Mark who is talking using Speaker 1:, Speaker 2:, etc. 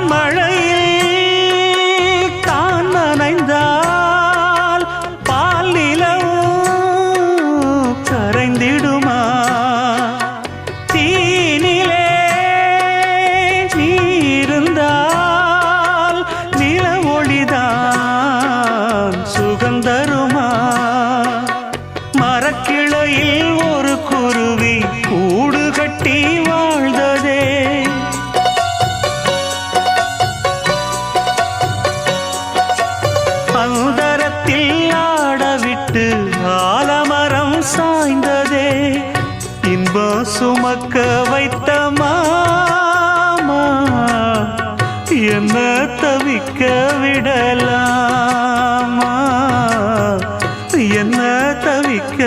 Speaker 1: கான் மழையில் கான் நனைந்தால் பால் நிலவும் கரைந்திடுமா? தீனிலே நீருந்தால் நில ஒளிதான் சுகந்தருமா? மரக்கிளையில் ஒரு எல்லாம் சுமக்க வைத்த மாமா என்ன தவிக்க விடலாமா? என்ன தவிக்க